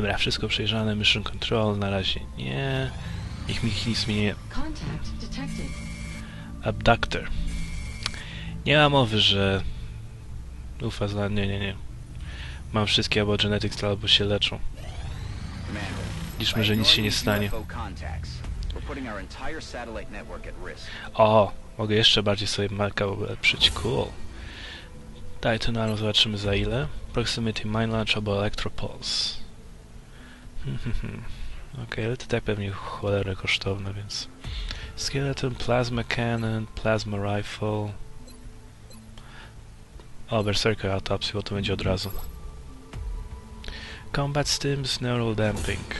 Dobra, wszystko przejrzane, mission control, na razie nie. Niech mi nic mi nie... Contact detected. Abductor. Nie ma mowy, że... Ufa, zna... nie, nie, nie. Mam wszystkie albo genetics, albo się leczą. Liczmy, że nic się nie stanie. O! Mogę jeszcze bardziej sobie marka ulepszyć. Cool. Daj to na zobaczymy za ile. Proximity Mine Launch albo Electropulse. Okej, ale to tak pewnie cholerę kosztowne, więc... Skeleton, Plasma Cannon, Plasma Rifle... O, Berserker Autopsy, bo to będzie od razu. Combat Stims, Neural Damping.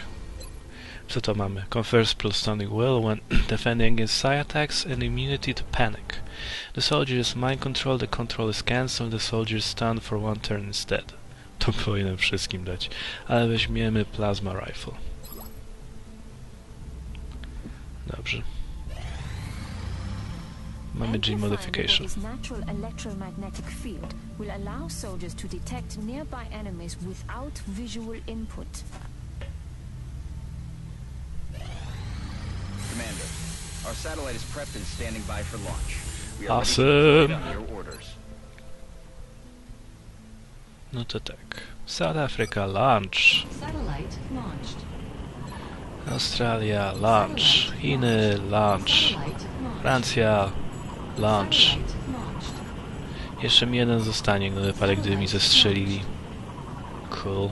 Co to mamy? Confers plus stunning will when defending against psi attacks and immunity to panic. The soldier is mind control, the control is cancelled, the soldier is stunned for one turn instead. To powinienem wszystkim dać. Ale weźmiemy Plasma Rifle. Dobrze. Mamy G Modification. natural electromagnetic field will allow soldiers to detect nearby enemies without visual input. Commander, our satellite is prepped and standing by for launch. We are ready to Awesome. deploy on your orders. No to tak. South Africa launch. Australia launch. Chiny launch. Francja launch. Jeszcze mi jeden zostanie na wypadek, gdyby mi zestrzelili. Cool.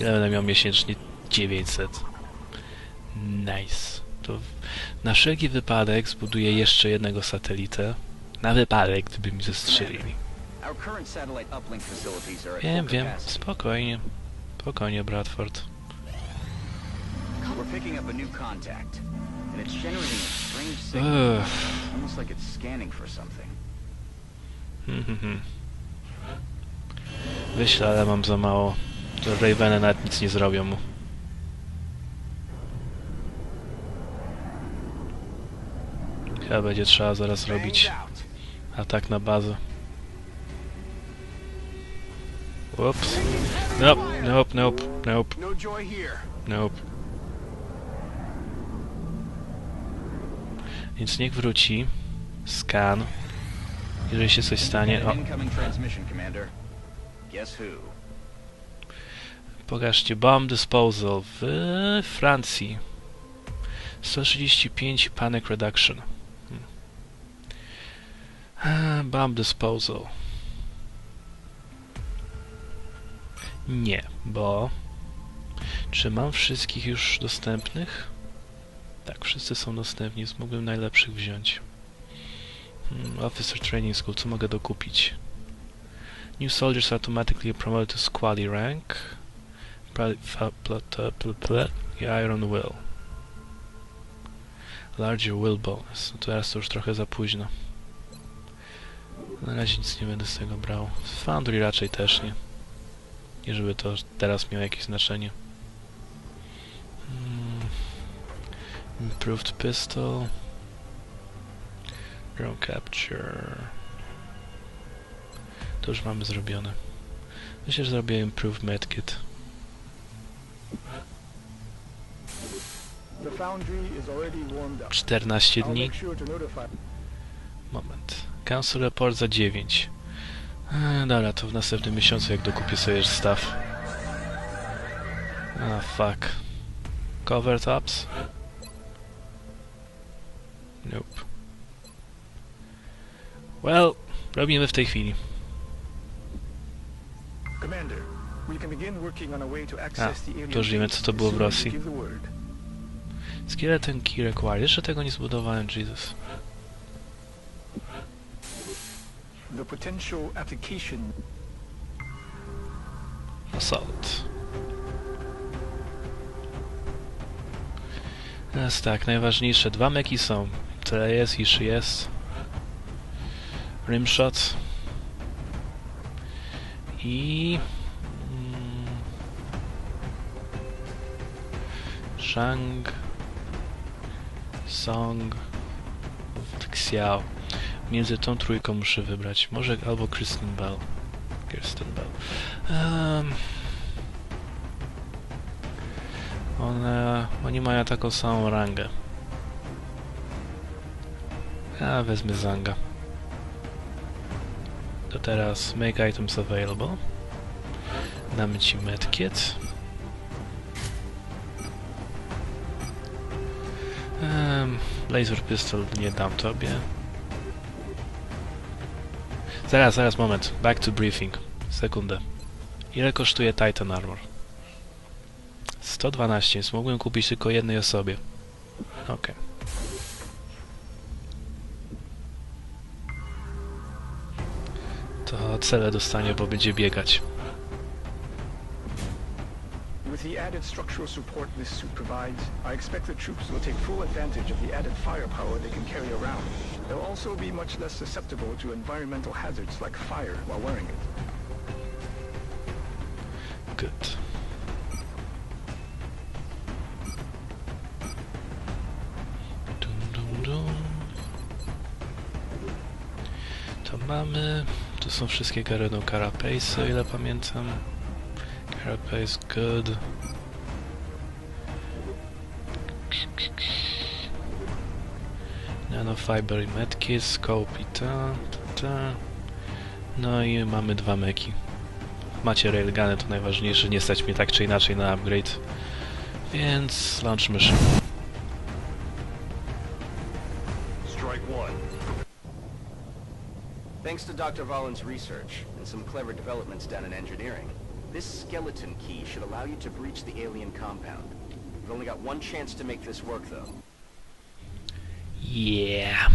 Ile będę miał miesięcznie? 900. Nice. To na wszelki wypadek zbuduję jeszcze jednego satelitę. Na wypadek, gdyby mi zestrzelili. Wiem, wiem. Spokojnie. Spokojnie, Bradford. We're picking up a new contact, and it's generating a strange signal, Ugh. almost like it's scanning for something. Wyślę, ale mam za mało. Raveny nawet nic nie zrobią mu. Chyba będzie trzeba zaraz robić atak na bazę. Ups. Nope, nope, nope, nope, No joy here. nope. Więc niech wróci. Scan. Jeżeli się coś stanie... O? Pokażcie, bomb disposal w Francji. 135 panic reduction. Hmm. Bomb disposal. Nie, bo... Czy mam wszystkich już dostępnych? Tak, wszyscy są dostępni, więc mógłbym najlepszych wziąć. Hmm, Officer Training School, co mogę dokupić? New soldiers automatically promoted to squally rank. Iron Will. Larger Will bonus. No teraz to już trochę za późno. Na razie nic nie będę z tego brał. Foundry raczej też nie. Nie żeby to teraz miało jakieś znaczenie. Hmm. Improved pistol. Drone capture. To już mamy zrobione. Myślę, że zrobię Improved Medkit. The foundry is already warmed up. 14 I'll dni. Moment. Cancel report za 9. Eee, dobra, to w następnym miesiącu jak dokupię sobie staff. Ah, fuck. Cover tops? Nope. Well, robimy w tej chwili. A to już wiemy, co to było w Rosji. Skeleton key required. Jeszcze tego nie zbudowałem, Jesus. The potential application Assault. Teraz tak, najważniejsze. Dwa meki są. Tyle jest, iż jest. Rimshot. I... Mm, Shang... Song... Xiao. Między tą trójką muszę wybrać. Może albo Kristen Bell. Kirsten Bell. Um, One, oni mają taką samą rangę. Ja wezmę Zanga. To teraz make items available. Damy ci medkit. Um, laser pistol nie dam tobie. Zaraz, zaraz, moment. Back to briefing. Sekundę. Ile kosztuje Titan Armor? 112, więc mogłem kupić tylko jednej osobie. Okej. To cele dostanie, bo będzie biegać. With the added structural support this suit provides, I expect the troops will take full advantage of the added firepower they can carry around. They'll also be much less susceptible to environmental hazards like fire while wearing it. Good. To mamy... Tu są wszystkie Garenu Carapace, o ile pamiętam. Carapace, good. Nanofiber i medkit, scope i ta, ta, ta. No i mamy dwa meki. Macie railguny, to najważniejsze, nie stać mnie tak czy inaczej na upgrade. Więc launch mission. Strike one. Thanks to Dr. Vollin's research and some clever developments done in engineering, this skeleton key should allow you to breach the alien compound. You've only got one chance to make this work, though. Yeah.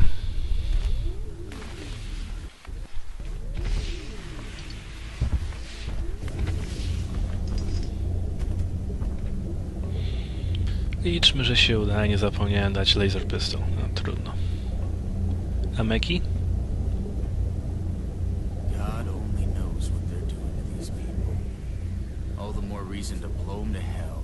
Liczmy, że się uda. Ja Nie zapomniałem dać laser pistol. No trudno. A Meki? God only knows what they're doing to these people. All the more reason to blow them to hell.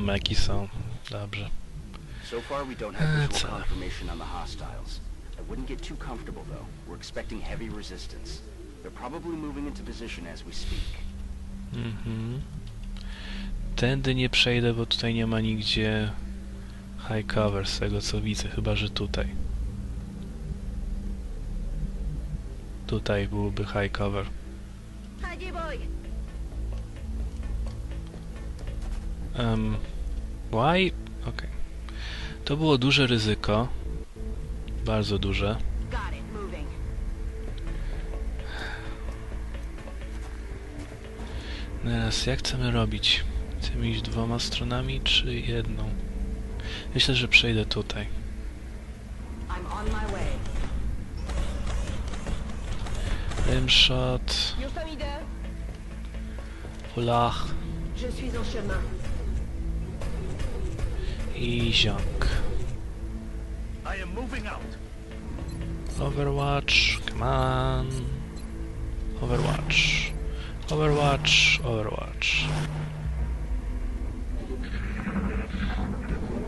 A, Meki są. Dobrze. So far, we don't have visual confirmation on the hostiles. I wouldn't get too comfortable, though. We're expecting heavy resistance. They're probably moving into position as we speak. Mhm. Tędy nie przejdę, bo tutaj nie ma nigdzie high cover z tego co widzę, chyba że tutaj. Tutaj byłby high cover. Um, why? Okej. To było duże ryzyko. Bardzo duże. Teraz jak chcemy robić? Chcemy iść dwoma stronami czy jedną? Myślę, że przejdę tutaj. Rimshot? Fulach Je suis en chemin. I out. Overwatch, come on. Overwatch. Overwatch, Overwatch.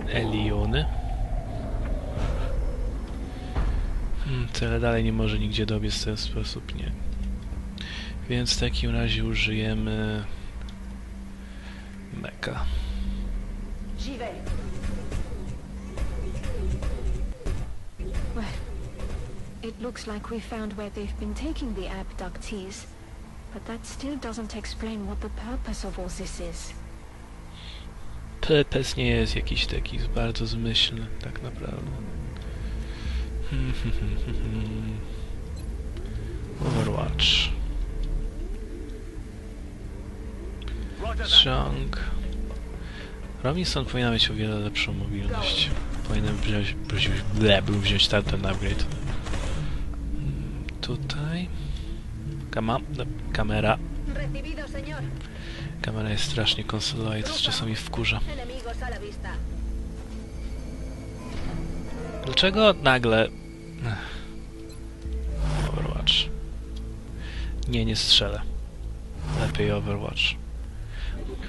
Eliony. Hmm, tyle dalej nie może nigdzie dobiec w ten sposób, nie. Więc w takim razie użyjemy... Meka. It looks like we found where they've been taking the abductees. But that still doesn't explain what the purpose of all this is. Purpose nie jest jakiś taki bardzo zmyślny, tak naprawdę. Overwatch. Strong. Robinson powinna mieć o wiele lepszą mobilność. Powinienem wziąć, wziąć, wziąć tamten upgrade. Tutaj. Kama, no, kamera. Kamera jest strasznie konsolowa i to czasami wkurza. Dlaczego nagle... Overwatch. Nie, nie strzelę. Lepiej Overwatch.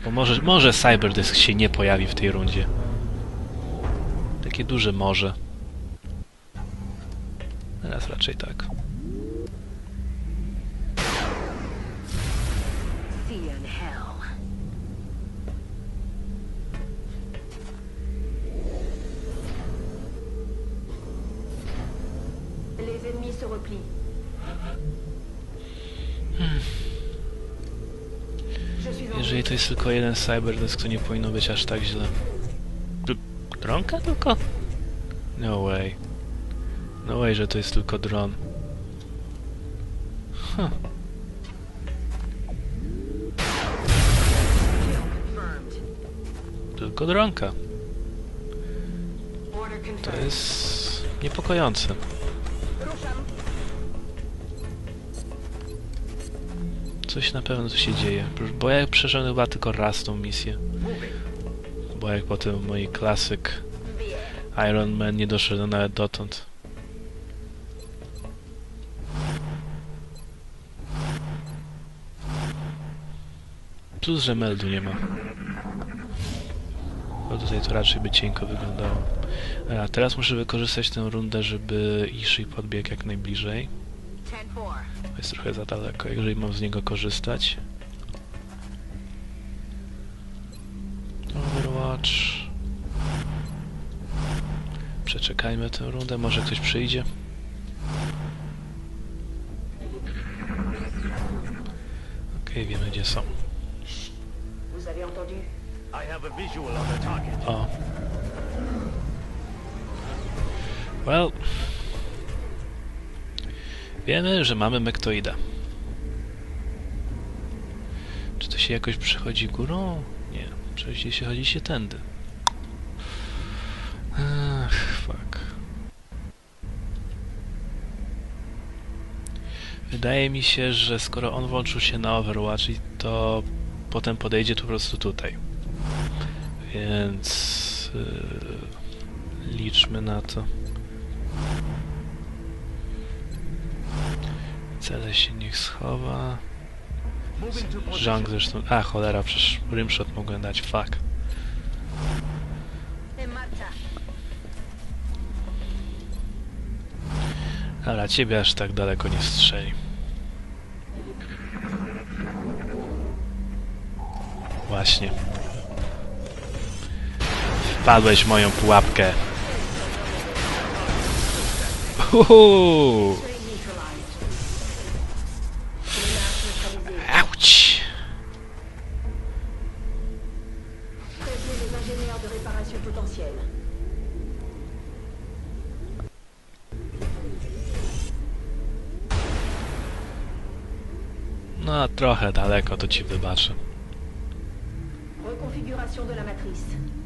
Bo może, może Cyberdysk się nie pojawi w tej rundzie. Takie duże może. Teraz raczej tak. See you in hell. Les ennemis se replient. En Jeżeli to jest tylko jeden cyberdesk, to nie powinno być aż tak źle. Dr- Dronka tylko? No way. No way, że to jest tylko dron. Huh. Tylko. Order To jest niepokojące. Coś na pewno tu się dzieje. Bo ja przeszedłem chyba tylko raz tą misję. Bo jak potem mój klasyk Iron Man nie doszedł nawet dotąd. Plus, że meldu nie ma. Tutaj to raczej by cienko wyglądało. A teraz muszę wykorzystać tę rundę, żeby Ishii podbiegł jak najbliżej. 10-4. To jest trochę za daleko, jeżeli mam z niego korzystać. Overwatch. Przeczekajmy tę rundę, może ktoś przyjdzie. Okej, wiemy gdzie są. Vous avez entendu I have a visual on the target. O. Well. Wiemy, że mamy Mektoida. Czy to się jakoś przechodzi górą? Nie. Przecież się chodzi się tędy. Ach, fuck. Wydaje mi się, że skoro on włączył się na Overwatch, to potem podejdzie tu po prostu tutaj. Więc yy, liczmy na to. Cele się niech schowa. Żang zresztą. A cholera, przecież rimshot mogłem dać. Fuck. Dobra, ciebie aż tak daleko nie strzeli. Właśnie. Wpadłeś moją pułapkę. Uhu! Auć! No, trochę daleko, to ci wybaczę. Reconfiguration de la matrice.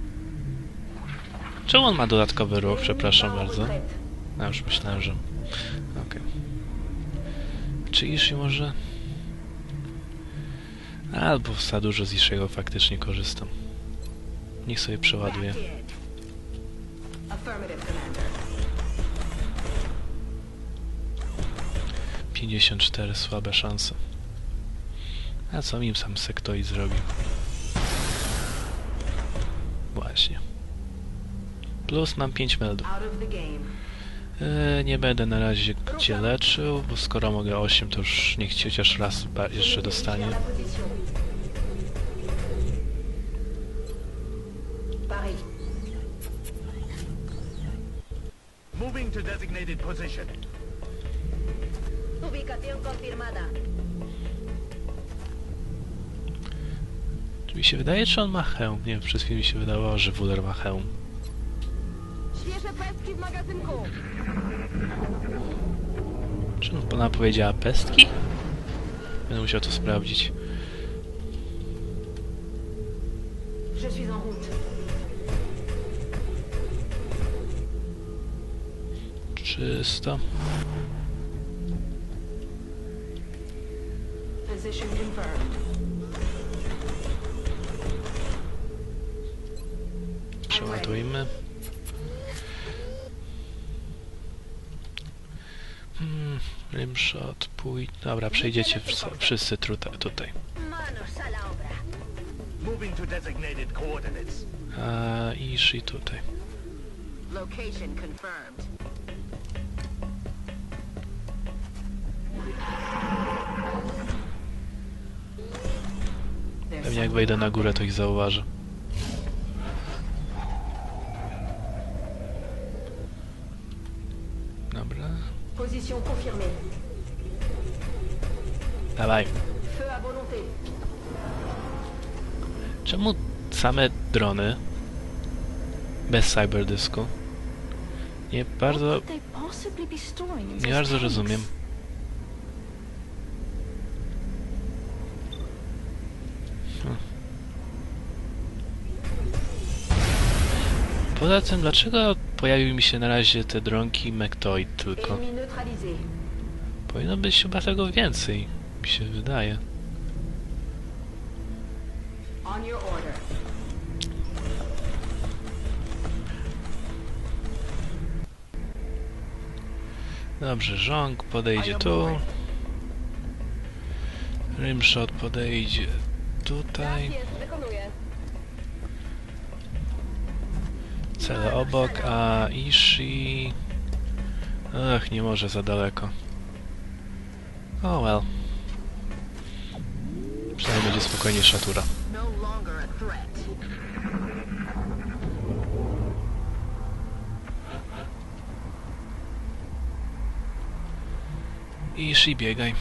Czemu on ma dodatkowy ruch? Przepraszam bardzo. Ja już myślałem, że... Okej. Czy Ishi może... Albo za dużo z Ishiego faktycznie korzystam. Niech sobie przeładuje. Commander. 54 słabe szanse. A co mi sam sektoid zrobił? Plus mam 5 meldów. Eee, nie będę na razie cię leczył, bo skoro mogę 8, to już niech ci chociaż raz jeszcze dostanie. La position. Paris. Moving to designated position. Ubicación confirmada. Czy mi się wydaje, czy on ma hełm? Nie wiem, przez chwilę mi się wydawało, że Wuler ma hełm. Pestki w magazynku. Czy ona powiedziała pestki? Będę musiał to sprawdzić. Je suis en route. Czysto. Position confirmed. Przeładujmy. Hmm, rimshot, pójdź. Dobra, przejdziecie wsz- wszyscy tutaj. A Ishi tutaj. Location confirmed. Pewnie jak wejdę na górę, to ich zauważę. Dobra, Position confirmée. dawaj. Feu à volonté. Czemu same drony bez cyberdysku? Nie bardzo, nie bardzo rozumiem. Poza tym, dlaczego pojawiły mi się na razie te dronki Mectoid tylko? Powinno być chyba tego więcej, mi się wydaje. Dobrze, żong podejdzie tu. Rimshot podejdzie tutaj. Cele obok, a Ishi... Ach, nie może za daleko. Oh well. Przynajmniej będzie spokojniejsza tura. No. Ishi, biegaj.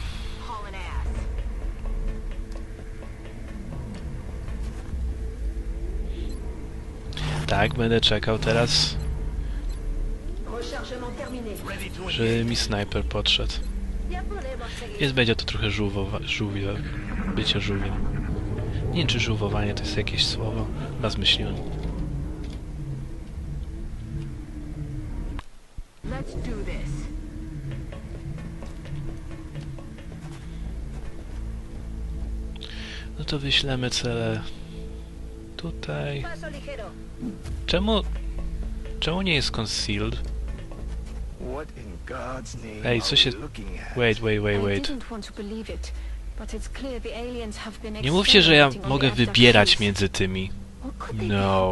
Tak, będę czekał teraz, żeby mi snajper podszedł. Jest będzie to trochę żółwowa, żółwie, bycie żółwiem. Nie wiem, czy żółwowanie to jest jakieś słowo. Chyba zmyśliłem. No to wyślemy cele tutaj. Czemu... Czemu nie jest concealed? Ej, co się... Wait, wait, wait, wait. Nie mówcie, że ja mogę wybierać między tymi. No.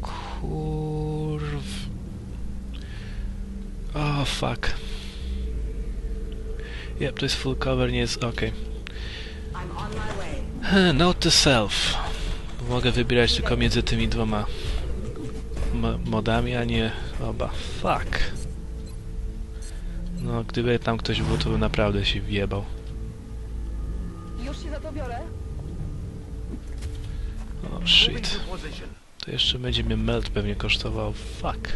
Kurw... Oh, fuck. Yep, to jest full cover, nie jest... okej. I'm on my way. Okay. Note to self. Mogę wybierać tylko między tymi dwoma mo- modami, a nie oba. Fuck. No, gdyby tam ktoś był, to by naprawdę się wjebał. Już się za to biorę. O, Moving shit. To jeszcze będzie mnie melt pewnie kosztował. Fuck.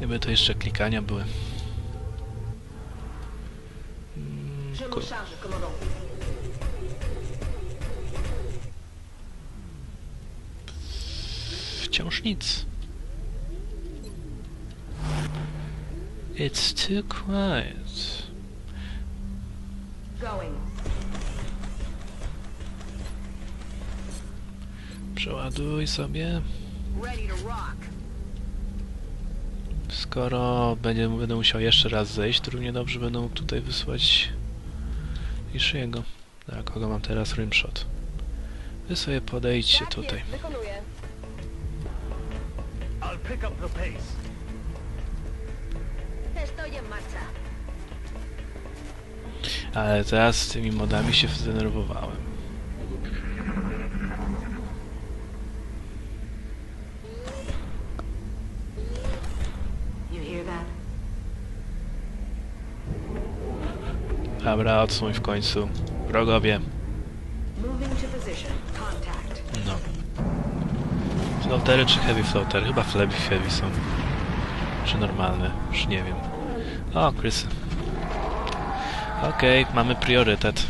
Gdyby to jeszcze klikania były. Je m'en ku- charge, commandant. Wciąż nic. It's too quiet. Przeładuj sobie. Ready to rock. Skoro będzie, będę musiał jeszcze raz zejść, to równie dobrze będę mógł tutaj wysłać Ishiego. A kogo mam teraz? Rimshot. Wy sobie podejdźcie tutaj. en marcha. Ale teraz z tymi modami się zdenerwowałem. You hear that? Dobra, odsuń w końcu. Wrogowie. No. Floatery czy heavy floater? Chyba heavy heavy są. Czy normalne? Już nie wiem. O, krysy. Okej, mamy priorytet.